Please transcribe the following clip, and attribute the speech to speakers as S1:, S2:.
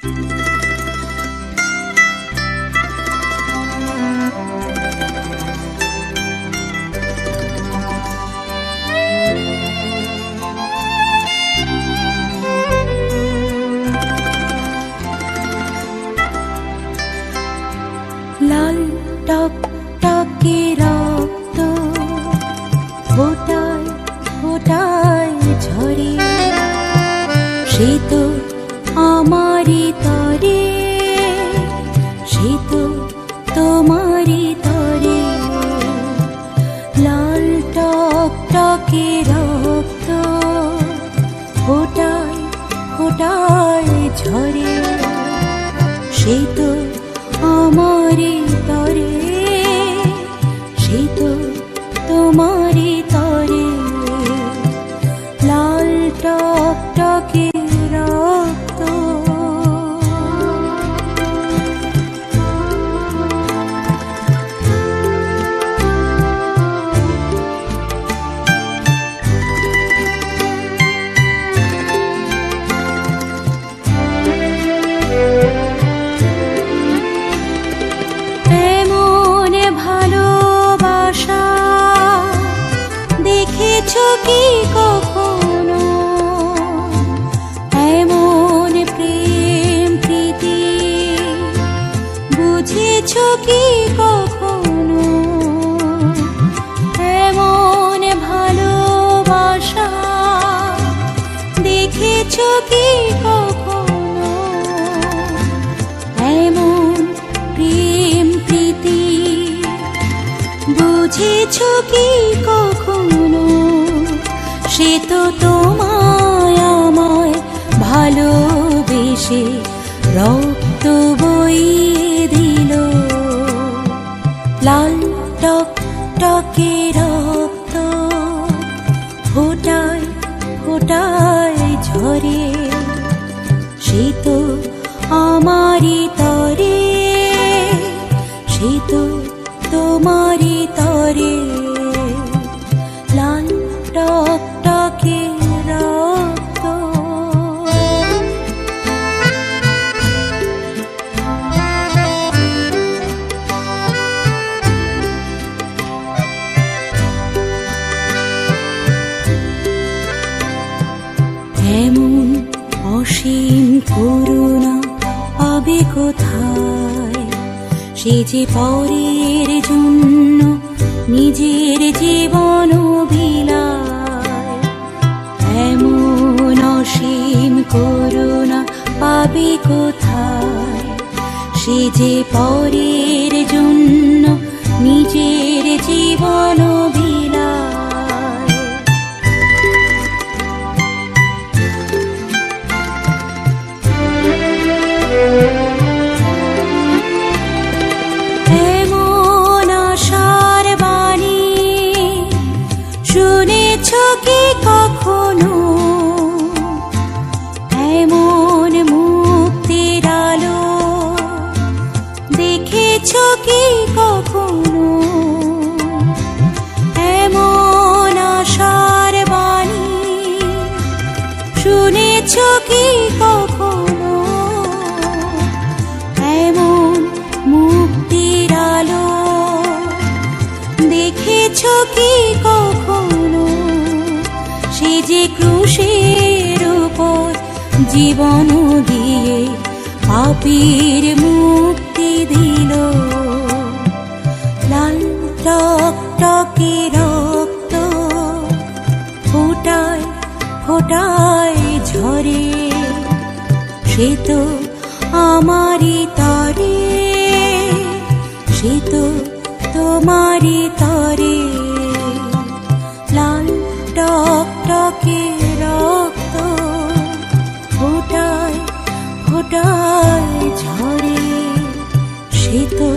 S1: লাল আমারই তরে, সে তো তোমারই তরে। লাল টক টকে রক্ত, ফোটায় ফোটায় ঝরে। সে তো আমারই তরে, সে তো তোমারই তরে। লাল টক টকে কি কখনো? এমন বুঝেছ কি কখনো? এমন ভালোবাসা দেখেছ কি কখনো? এমন বুঝেছ কি সে তো তোমায় আমায় ভালোবেসে রক্ত বইয়ে দিল। লাল টক টকে রক্ত ফোটায় ফোটায় ঝরে। সে তো আমারই তরে, সে তো তোমারই তরে। এমন অসীম করুণা পাবে কোথায়? সে যে পরের জন্য নিজের জীবন বিলায় এমন অসীম করুণা পাবে কোথায়? সে যে পরের জন্য নিজের জীবন জীবন দিয়ে পাপীর মুক্তি দিল। লাল টক টকে রক্ত ফোটায় ফোটায় ঝরে। সে তো আমারই তরে, সে তো তোমারই তরে। যায় ঝরে সে তো